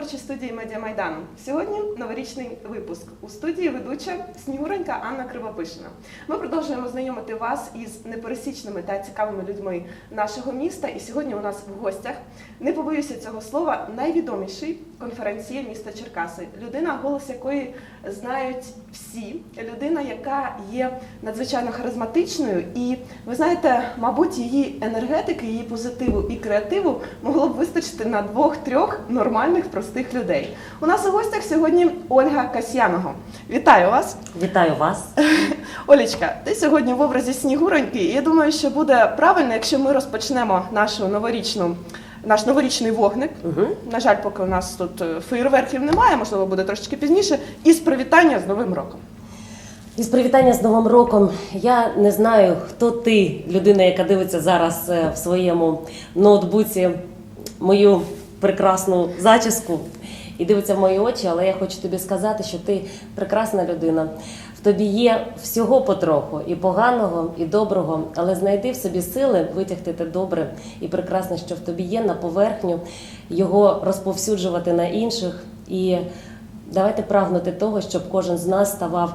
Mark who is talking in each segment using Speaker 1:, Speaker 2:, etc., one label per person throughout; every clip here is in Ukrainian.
Speaker 1: творчій студії Медіа Майдану. Сьогодні новорічний випуск. У студії ведуча Снігуренька Анна Кривопишина. Ми продовжуємо знайомити вас із непересічними та цікавими людьми нашого міста. І сьогодні у нас в гостях, не побоюся цього слова, найвідоміший конференціє міста Черкаси. Людина, голос якої знають всі. Людина, яка є надзвичайно харизматичною, і ви знаєте, мабуть, її енергетики, її позитиву і креативу могло б вистачити на двох-трьох нормальних простих людей. У нас у гостях сьогодні Ольга Касьянова. Вітаю вас!
Speaker 2: Вітаю вас.
Speaker 1: Олічка, ти сьогодні в образі Снігуроньки. І я думаю, що буде правильно, якщо ми розпочнемо нашу новорічну. Наш новорічний вогник.
Speaker 2: Угу.
Speaker 1: На жаль, поки у нас тут е, феєрверків немає, можливо, буде трошечки пізніше. І з привітання з Новим роком.
Speaker 2: Із привітання з Новим роком. Я не знаю, хто ти, людина, яка дивиться зараз е, в своєму ноутбуці мою прекрасну зачіску і дивиться в мої очі, але я хочу тобі сказати, що ти прекрасна людина. В тобі є всього потроху, і поганого, і доброго, але знайди в собі сили витягти те добре і прекрасне, що в тобі є на поверхню, його розповсюджувати на інших. І давайте прагнути того, щоб кожен з нас ставав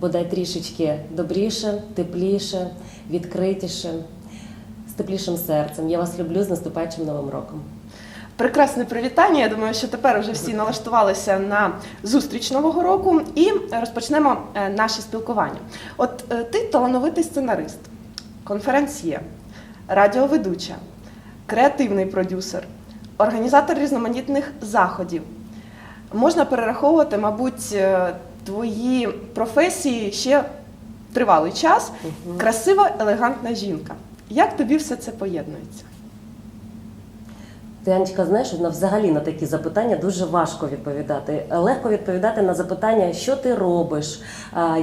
Speaker 2: бодай трішечки добріше, тепліше, відкритіше, з теплішим серцем. Я вас люблю з наступаючим новим роком.
Speaker 1: Прекрасне привітання. Я думаю, що тепер вже всі налаштувалися на зустріч нового року і розпочнемо е, наше спілкування. От е, ти талановитий сценарист, конференціє, радіоведуча, креативний продюсер, організатор різноманітних заходів. Можна перераховувати, мабуть, е, твої професії ще тривалий час. Красива, елегантна жінка. Як тобі все це поєднується?
Speaker 2: Ти, Анечка, знаєш, на взагалі на такі запитання дуже важко відповідати. Легко відповідати на запитання, що ти робиш,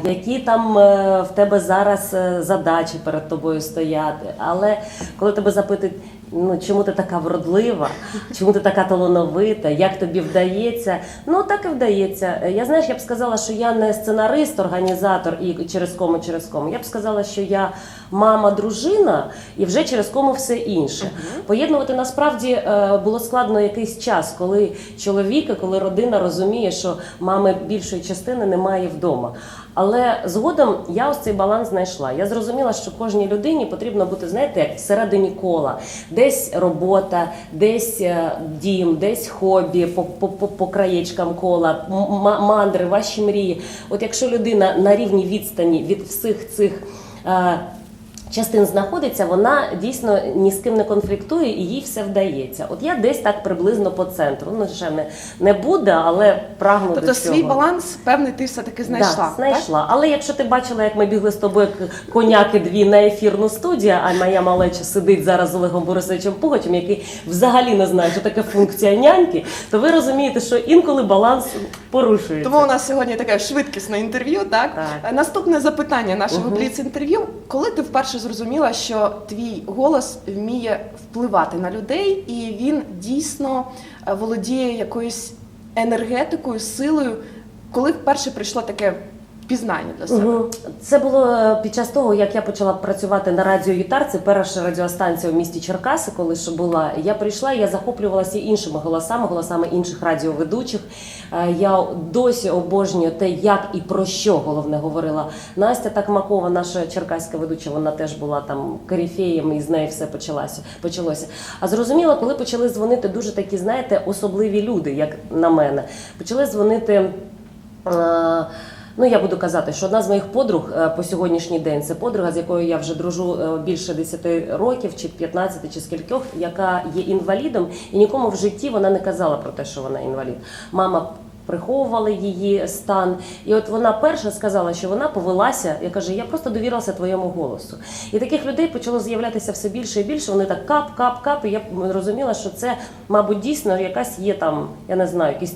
Speaker 2: які там е, в тебе зараз е, задачі перед тобою стояти. Але коли тебе запитують, ну чому ти така вродлива, чому ти така талановита, як тобі вдається? Ну так і вдається. Я знаєш, я б сказала, що я не сценарист, організатор і через кому, через кому. Я б сказала, що я мама, дружина, і вже через кому все інше. Поєднувати насправді е, було складно якийсь час, коли чоловіка, коли родина розуміє, що мами більшої частини немає вдома. Але згодом я ось цей баланс знайшла. Я зрозуміла, що кожній людині потрібно бути, знаєте, всередині кола, десь робота, десь е, дім, десь хобі, по, краєчкам кола, мандри, ваші мрії. От якщо людина на рівні відстані від всіх цих. Частин знаходиться, вона дійсно ні з ким не конфліктує і їй все вдається. От я десь так приблизно по центру. Ну ще не, не буде, але прагну
Speaker 1: Тобто
Speaker 2: до цього.
Speaker 1: свій баланс певний ти все-таки знайшла.
Speaker 2: Да,
Speaker 1: так?
Speaker 2: Але якщо ти бачила, як ми бігли з тобою коняки дві на ефірну студію, а моя малеча сидить зараз з Олегом Борисовичем Пугачем, який взагалі не знає, що таке функція няньки, то ви розумієте, що інколи баланс порушується.
Speaker 1: Тому у нас сьогодні таке швидкісне інтерв'ю. Так?
Speaker 2: Так.
Speaker 1: Наступне запитання нашого
Speaker 2: Мгм.
Speaker 1: бліц-інтерв'ю. Коли ти вперше зрозуміла, що твій голос вміє впливати на людей, і він дійсно е, володіє якоюсь енергетикою, силою, коли вперше прийшло таке пізнання для себе?
Speaker 2: Це було е, під час того, як я почала працювати на радіо Ютар. Це перша радіостанція в місті Черкаси, коли ще була. Я прийшла, я захоплювалася іншими голосами, голосами інших радіоведучих. Е, Я досі обожнюю те, як і про що головне говорила Настя Такмакова, наша черкаська ведуча. Вона теж була там корифеєм, і з неї все почалося. почалося. А зрозуміло, коли почали дзвонити дуже такі, знаєте, особливі люди, як на мене, почали дзвонити. е, Ну, я буду казати, що одна з моїх подруг е, по сьогоднішній день це подруга, з якою я вже дружу е, більше 10 років, чи 15, чи скількох, яка є інвалідом, і нікому в житті вона не казала про те, що вона інвалід. Мама приховувала її стан, і от вона перша сказала, що вона повелася. Я каже, я просто довірилася твоєму голосу. І таких людей почало з'являтися все більше і більше. Вони так кап, кап, кап. І я розуміла, що це, мабуть, дійсно якась є там, я не знаю, якийсь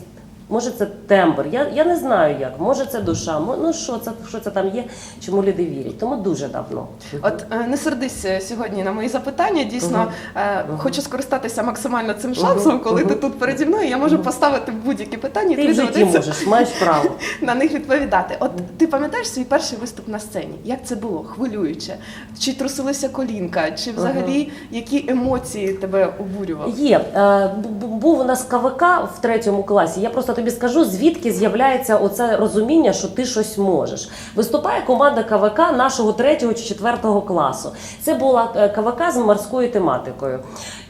Speaker 2: Може, це тембр. Я, я не знаю як. Може, це душа. Ну що це, що це там є, чому люди вірять. Тому дуже давно.
Speaker 1: От е, не сердись е, сьогодні на мої запитання. Дійсно,
Speaker 2: Мгм.
Speaker 1: хочу скористатися максимально цим шансом, коли ти тут переді мною. Я можу поставити будь-які питання,
Speaker 2: Ти в житті можеш, маєш право.
Speaker 1: на них відповідати. От ти пам'ятаєш свій перший виступ на сцені? Як це було? Хвилююче? Чи трусилася колінка? Чи взагалі які емоції тебе обурювали?
Speaker 2: Є бу- бу- був у нас КВК в третьому класі. Я просто тобі скажу, звідки з'являється оце розуміння, що ти щось можеш. Виступає команда КВК нашого третього чи четвертого класу. Це була е, КВК з морською тематикою.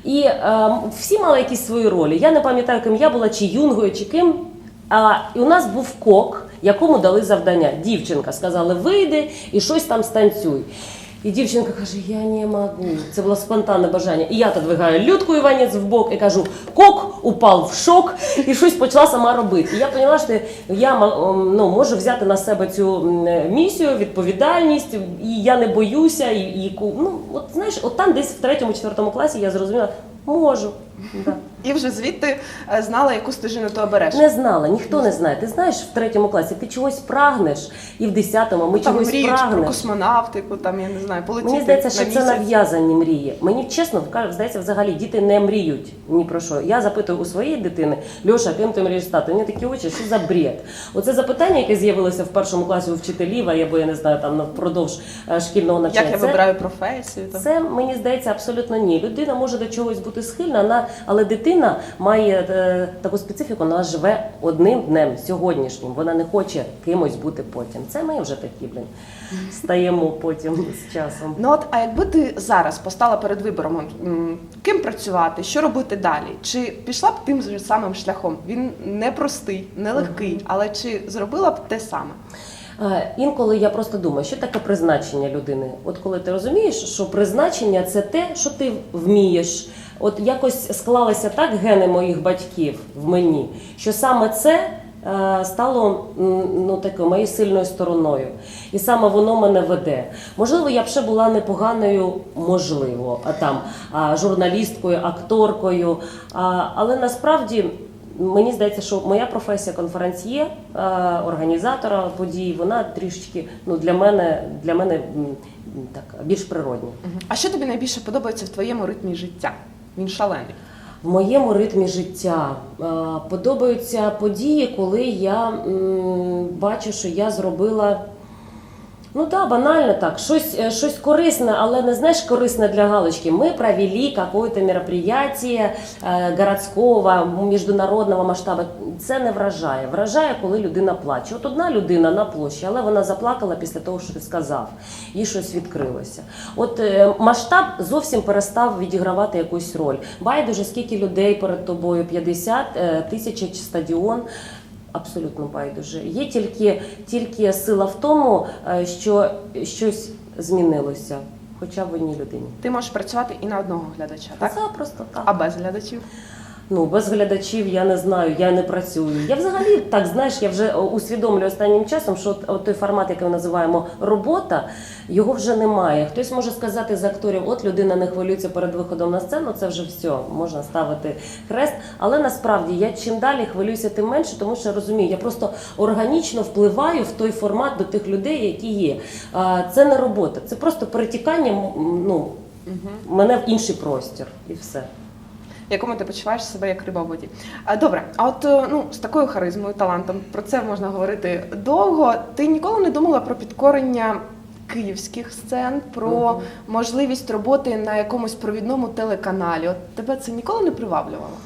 Speaker 2: І е, всі мали якісь свої ролі. Я не пам'ятаю, ким я була, чи юнгою, чи ким. А, і у нас був кок, якому дали завдання. Дівчинка сказали, вийди і щось там станцюй. І дівчинка каже: Я не можу. Це було спонтанне бажання. І я подвигаю Людку Іванець в бок і кажу: Кок упав в шок і щось почала сама робити. І я поняла, що я ну, можу взяти на себе цю місію, відповідальність, і я не боюся. І, і ну, от знаєш, от там десь в третьому, четвертому класі я зрозуміла, можу. Да.
Speaker 1: І вже звідти е, знала, яку стежину ти обереш.
Speaker 2: Не знала, ніхто не знає. Ти знаєш, в третьому класі ти чогось прагнеш, і в десятому ми
Speaker 1: там
Speaker 2: чогось
Speaker 1: мріють про космонавтику, там я не знаю, полетіти
Speaker 2: Мені здається,
Speaker 1: на
Speaker 2: що це нав'язані мрії. Мені чесно здається, взагалі діти не мріють ні про що. Я запитую у своєї дитини, Льоша, ким ти мрієш стати? У нього такі очі, що за бред? Оце запитання, яке з'явилося в першому класі у вчителів, або я не знаю, там впродовж е, шкільного навчання.
Speaker 1: Як я вибираю професію? Там.
Speaker 2: це мені здається абсолютно ні. Людина може до чогось бути схильна, але дитина має е, таку специфіку, вона живе одним днем сьогоднішнім. Вона не хоче кимось бути потім. Це ми вже такі, блін, стаємо потім з часом.
Speaker 1: Ну от, а якби ти зараз постала перед вибором, м, ким працювати, що робити далі? Чи пішла б тим же самим шляхом? Він непростий, нелегкий, але чи зробила б те саме?
Speaker 2: Е, Інколи я просто думаю, що таке призначення людини. От коли ти розумієш, що призначення це те, що ти вмієш. От якось склалися так гени моїх батьків в мені, що саме це е, стало ну такою моєю сильною стороною, і саме воно мене веде. Можливо, я б ще була непоганою, можливо, там журналісткою, акторкою. Але насправді Мені здається, що моя професія конференціє, е, організатора подій, вона трішечки ну для мене для мене так більш природня.
Speaker 1: А що тобі найбільше подобається в твоєму ритмі життя? Він шалений.
Speaker 2: В моєму ритмі життя е, подобаються події, коли я бачу, що я зробила. Ну так, банально так, щось, е, щось корисне, але не знаєш корисне для галочки. Ми провели какое-то мероприятие е, міжнародного масштабу. Це не вражає. Вражає, коли людина плаче. От одна людина на площі, але вона заплакала після того, що ти сказав, їй щось відкрилося. От е, масштаб зовсім перестав відігравати якусь роль. Байдуже, скільки людей перед тобою, 50 е, тисяч стадіон. Абсолютно байдуже. Є тільки, тільки сила в тому, е, що щось змінилося, хоча б в одній людині.
Speaker 1: Ти можеш працювати і на одного глядача, так?
Speaker 2: Це просто так.
Speaker 1: А без глядачів?
Speaker 2: Ну, без глядачів я не знаю, я не працюю. Я взагалі так знаєш, я вже усвідомлюю останнім часом, що от, той формат, який ми називаємо робота, його вже немає. Хтось може сказати з акторів, от людина не хвилюється перед виходом на сцену, це вже все, можна ставити хрест. Але насправді я чим далі хвилююся, тим менше, тому що я розумію, я просто органічно впливаю в той формат до тих людей, які є. Це не робота, це просто перетікання ну, мене в інший простір і все.
Speaker 1: В якому ти почуваєш себе як риба в воді. Добре, а от е, ну, з такою харизмою, талантом, про це можна говорити довго. Ти ніколи не думала про підкорення київських сцен, про
Speaker 2: угу.
Speaker 1: можливість роботи на якомусь провідному телеканалі? От тебе це ніколи не приваблювало?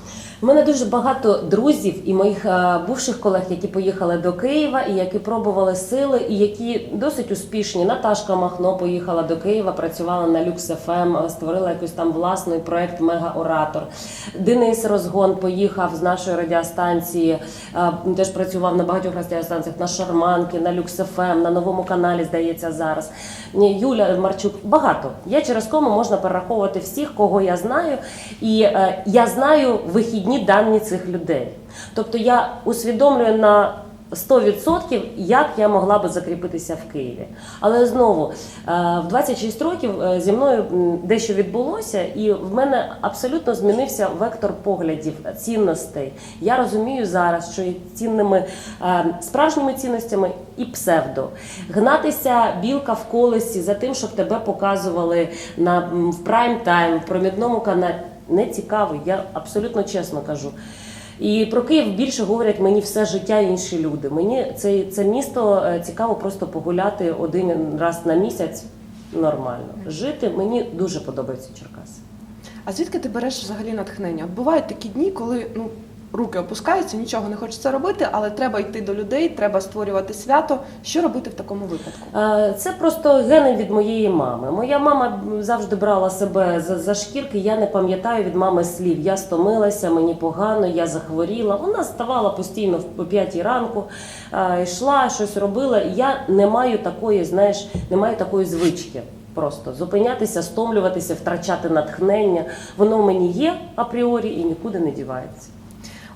Speaker 2: У мене дуже багато друзів і моїх е, бувших колег, які поїхали до Києва і які пробували сили, і які досить успішні. Наташка Махно поїхала до Києва, працювала на Люкс ФМ, створила якийсь там власний проект Мега-Оратор. Денис Розгон поїхав з нашої радіостанції, е, теж працював на багатьох радіостанціях на Шарманки, на Люкс ФМ, на новому каналі, здається, зараз. Юля Марчук, багато. Я через кому можна перераховувати всіх, кого я знаю, і е, я знаю вихідні дані цих людей. Тобто я усвідомлюю на 100% як я могла би закріпитися в Києві. Але знову е, в 26 років е, зі мною дещо відбулося, і в мене абсолютно змінився вектор поглядів, цінностей. Я розумію зараз, що є цінними е, справжніми цінностями і псевдо. Гнатися білка в колесі за тим, щоб тебе показували на в прайм тайм, в промідному каналі. Не цікавий. я абсолютно чесно кажу. І про Київ більше говорять мені все життя інші люди. Мені це, це місто е, цікаво просто погуляти один раз на місяць нормально. Жити мені дуже подобається Черкаси.
Speaker 1: А звідки ти береш взагалі натхнення? От бувають такі дні, коли ну руки опускаються, нічого не хочеться робити, але треба йти до людей, треба створювати свято. Що робити в такому випадку?
Speaker 2: Е, Це просто гени від моєї мами. Моя мама завжди брала себе за, за шкірки. Я не пам'ятаю від мами слів. Я стомилася, мені погано, я захворіла. Вона ставала постійно в- п'ятій ранку, е, йшла, щось робила. Я не маю такої, знаєш, не маю такої звички. Просто зупинятися, стомлюватися, втрачати натхнення. Воно в мені є апріорі і нікуди не дівається.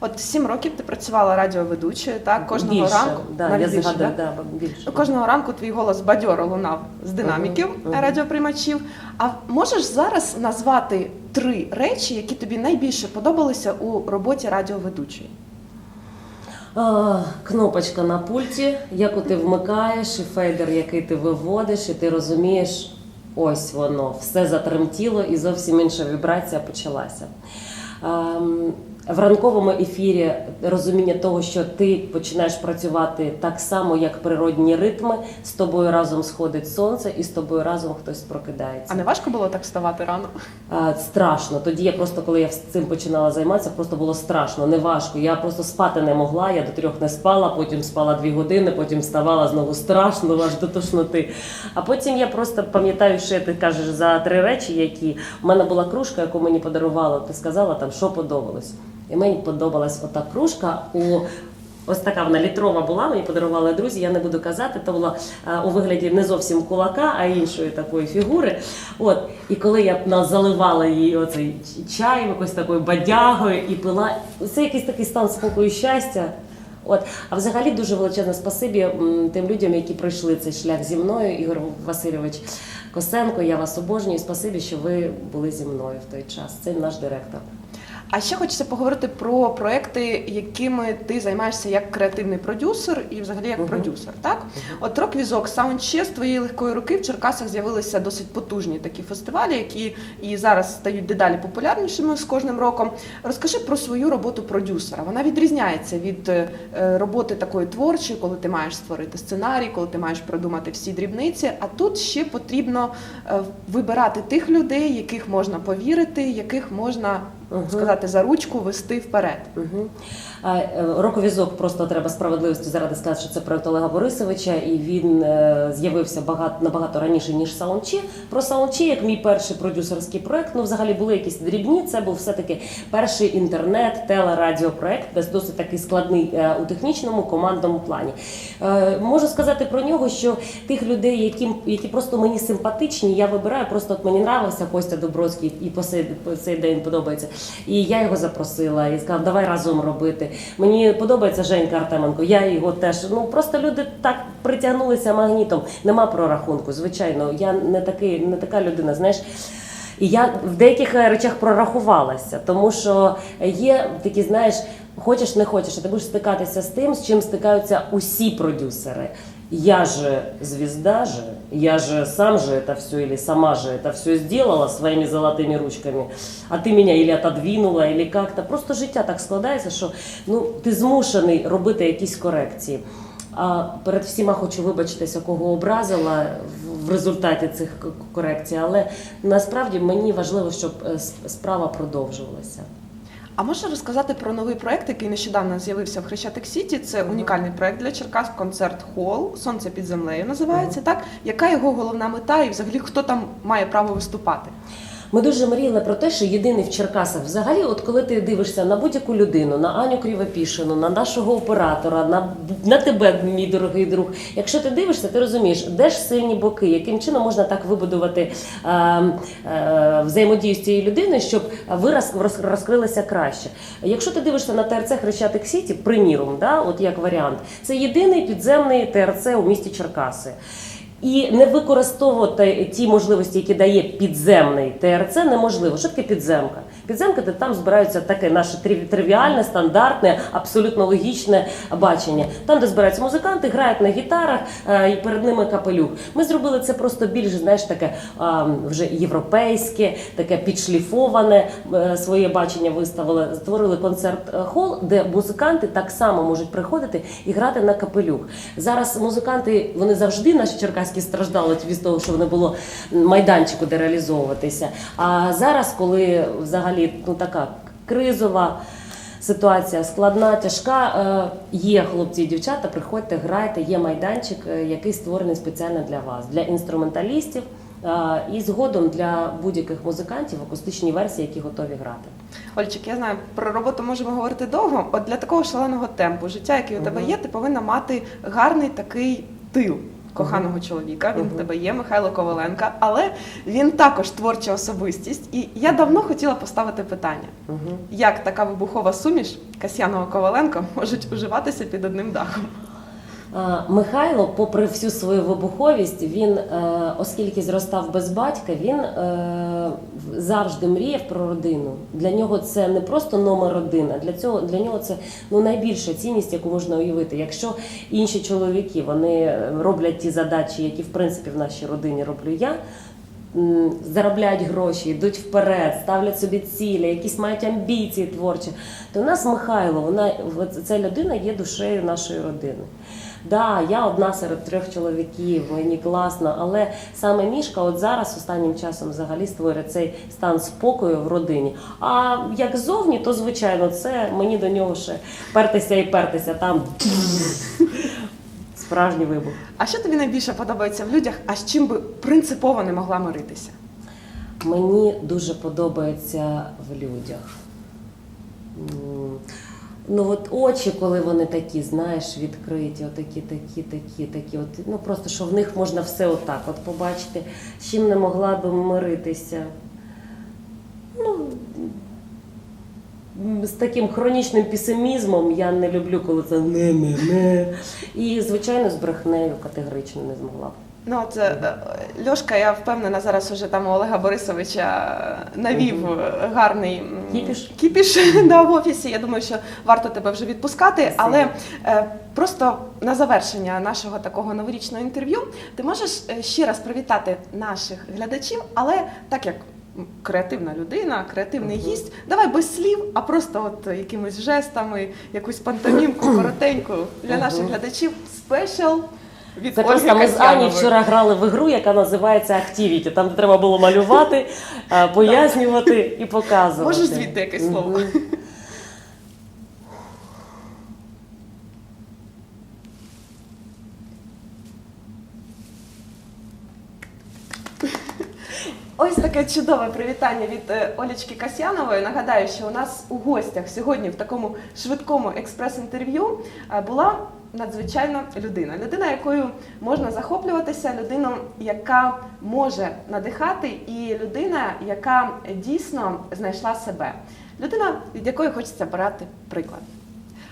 Speaker 1: От сім років ти працювала радіоведучою, так кожного
Speaker 2: більше,
Speaker 1: ранку
Speaker 2: да,
Speaker 1: навіть
Speaker 2: я
Speaker 1: більше,
Speaker 2: згадую,
Speaker 1: да?
Speaker 2: да, більше.
Speaker 1: Кожного ранку твій голос бадьоро лунав з динаміків
Speaker 2: Мгм, мгм.
Speaker 1: радіоприймачів. А можеш зараз назвати три речі, які тобі найбільше подобалися у роботі радіоведучої?
Speaker 2: Кнопочка на пульті, яку ти вмикаєш, і фейдер, який ти виводиш, і ти розумієш, ось воно, все затремтіло і зовсім інша вібрація почалася. В ранковому ефірі розуміння того, що ти починаєш працювати так само, як природні ритми, з тобою разом сходить сонце, і з тобою разом хтось прокидається.
Speaker 1: А не важко було так вставати рано?
Speaker 2: А, Страшно. Тоді я просто, коли я з цим починала займатися, просто було страшно, не важко. Я просто спати не могла. Я до трьох не спала, потім спала дві години, потім вставала знову страшно, аж до тошноти. А потім я просто пам'ятаю, що ти кажеш за три речі, які в мене була кружка, яку мені подарувала. Ти сказала там, що подобалось. І мені подобалась ота кружка у. Ось така вона літрова була, мені подарували друзі, я не буду казати, то була е, у вигляді не зовсім кулака, а іншої такої фігури. От, і коли я на- заливала її оцей чаєм, якось такою бадягою і пила, це якийсь такий стан спокою щастя. От, а взагалі дуже величезне спасибі тим людям, які пройшли цей шлях зі мною. Ігор Васильович Косенко, я вас обожнюю. Спасибі, що ви були зі мною в той час. Це наш директор.
Speaker 1: А ще хочеться поговорити про проекти, якими ти займаєшся як креативний продюсер і взагалі як
Speaker 2: Мгм.
Speaker 1: продюсер. Так, от рок-візок Soundchess з твоєї легкої руки в Черкасах з'явилися досить потужні такі фестивалі, які і зараз стають дедалі популярнішими з кожним роком. Розкажи про свою роботу продюсера. Вона відрізняється від е, роботи такої творчої, коли ти маєш створити сценарій, коли ти маєш продумати всі дрібниці. А тут ще потрібно е, вибирати тих людей, яких можна повірити, яких можна
Speaker 2: Мгм.
Speaker 1: сказати за ручку вести вперед.
Speaker 2: Угу. Роковізок просто треба справедливості заради сказати, що це проект Олега Борисовича, і він е, з'явився багато набагато раніше ніж Саунчі. Про Саунчі, як мій перший продюсерський проект, ну взагалі були якісь дрібні. Це був все таки перший інтернет, телерадіопроект, десь досить такий складний е, у технічному командному плані. Е, Можу сказати про нього, що тих людей, які, які просто мені симпатичні, я вибираю. Просто от мені нравився Костя Добродський і по цей, по цей день подобається. І я його запросила і сказала, давай разом робити. Мені подобається Женька Артеменко. Я його теж. Ну просто люди так притягнулися магнітом. Нема прорахунку. Звичайно, я не такий, не така людина. Знаєш. І я в деяких е, речах прорахувалася, тому що є такі, знаєш, хочеш не хочеш, а ти будеш стикатися з тим, з чим стикаються усі продюсери Я же звезда же, я же сам же это все или сама же это все сделала своими золотыми ручками, а ти мене или отодвинула, или как-то. Просто життя так складається, що ну, ти змушений робити якісь корекції. А перед всіма хочу вибачитися, кого образила в- в результаті цих к- корекцій, але насправді мені важливо, щоб е, с- справа продовжувалася.
Speaker 1: А можна розказати про новий проект, який нещодавно з'явився в Хрещатик Сіті? Це унікальний проект для Черкас, концерт Хол, Сонце під землею називається. Так, яка його головна мета, і взагалі хто там має право виступати?
Speaker 2: Ми дуже мріяли про те, що єдиний в Черкасах взагалі, от коли ти дивишся на будь-яку людину, на Аню Крівопішину, на нашого оператора, на, на тебе, мій дорогий друг. Якщо ти дивишся, ти розумієш, де ж сильні боки, яким чином можна так вибудувати е, е, взаємодію з цією людиною, щоб ви роз, роз- розкрилися краще. Якщо ти дивишся на ТРЦ Хрещатик Сіті, приміром, да, от як варіант, це єдиний підземний ТРЦ у місті Черкаси. І не використовувати ті можливості, які дає підземний ТРЦ, неможливо. Що таке підземка? Підземка, де там збираються таке наше тривіальне, стандартне, абсолютно логічне бачення. Там, де збираються музиканти, грають на гітарах, е, і перед ними капелюх. Ми зробили це просто більш, знаєш, таке вже європейське, таке підшліфоване е, своє бачення виставили. Створили концерт-хол, де музиканти так само можуть приходити і грати на капелюх. Зараз музиканти вони завжди наші черкаські страждали від того, що не було майданчику, де реалізовуватися. А зараз, коли взагалі ну така кризова. Ситуація складна, тяжка. Е, Є хлопці і дівчата, приходьте, грайте. Є майданчик, е, який створений спеціально для вас, для інструменталістів е, і згодом для будь-яких музикантів акустичні версії, які готові грати.
Speaker 1: Ольчик, я знаю, про роботу можемо говорити довго. От для такого шаленого темпу життя, який у тебе є, ти повинна мати гарний такий тил. Коханого чоловіка, він в тебе є, Михайло Коваленка, але він також творча особистість. І я давно хотіла поставити питання: як така вибухова суміш Касьянова Коваленко можуть уживатися під одним дахом?
Speaker 2: А, Михайло, попри всю свою вибуховість, він, е, оскільки зростав без батька, він е, завжди мріяв про родину. Для нього це не просто номер один, а для цього для нього це ну найбільша цінність, яку можна уявити. Якщо інші чоловіки вони роблять ті задачі, які в принципі в нашій родині роблю я. Заробляють гроші, йдуть вперед, ставлять собі цілі, якісь мають амбіції творчі. То у нас Михайло, вона ця людина є душею нашої родини. Да, я одна серед трьох чоловіків, мені класно, але саме мішка от зараз останнім часом взагалі створює цей стан спокою в родині. А як зовні, то звичайно, це мені до нього ще пертися і пертися там. Справжній вибух.
Speaker 1: А що тобі найбільше подобається в людях, а з чим би принципово не могла миритися?
Speaker 2: Мені дуже подобається в людях. Ну от очі, коли вони такі, знаєш, відкриті, отакі, такі, такі, такі. От, ну просто що в них можна все отак от побачити, з чим не могла би миритися. Ну, з таким хронічним песимізмом я не люблю, коли це не-не-не. І, звичайно, з брехнею категорично не змогла б.
Speaker 1: Ну, от е, е, Льошка, я впевнена, зараз уже там у Олега Борисовича е, навів гарний
Speaker 2: Кіпіш.
Speaker 1: кіпіш да, в офісі. Я думаю, що варто тебе вже відпускати.
Speaker 2: Спасибо.
Speaker 1: Але просто на завершення нашого такого новорічного інтерв'ю ти можеш ще раз привітати наших глядачів, але так як. Креативна людина, креативний гість. Давай без слів, а просто от якимись жестами, якусь пантомімку коротеньку для наших глядачів. Спешл від
Speaker 2: Це
Speaker 1: Ольги
Speaker 2: просто ми з Ані
Speaker 1: Касьянової.
Speaker 2: вчора грали в ігру, яка називається Activity. Там де треба було малювати, е, пояснювати і показувати.
Speaker 1: Можеш звідти якесь слово?
Speaker 2: Мгм.
Speaker 1: Ось таке чудове привітання від е, Олічки Касьянової. Нагадаю, що у нас у гостях сьогодні в такому швидкому експрес-інтерв'ю е, була надзвичайна людина. Людина, якою можна захоплюватися, людина, яка може надихати, і людина, яка дійсно знайшла себе. Людина, від якої хочеться брати приклад.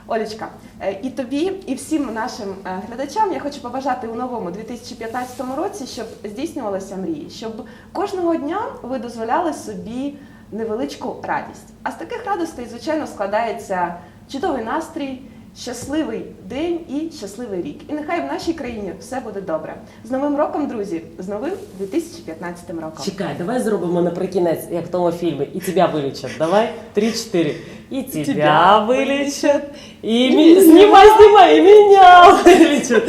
Speaker 1: Олічка, е, і тобі, і всім нашим е, глядачам я хочу побажати у новому 2015 році, щоб здійснювалися мрії, щоб кожного дня ви дозволяли собі невеличку радість. А з таких радостей, звичайно, складається чудовий настрій, щасливий день і щасливий рік. І нехай в нашій країні все буде добре. З новим роком, друзі, з новим 2015 роком.
Speaker 2: Чекай, давай зробимо наприкінець, як в тому фільмі, і тебе вилічать. Давай, три-чотири. І тебе
Speaker 1: Тебя
Speaker 2: вилічать, і мі... знімай, знімай, і мене вилічать.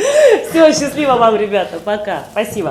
Speaker 2: Все, счастливо вам, ребята, пока. Спасибо.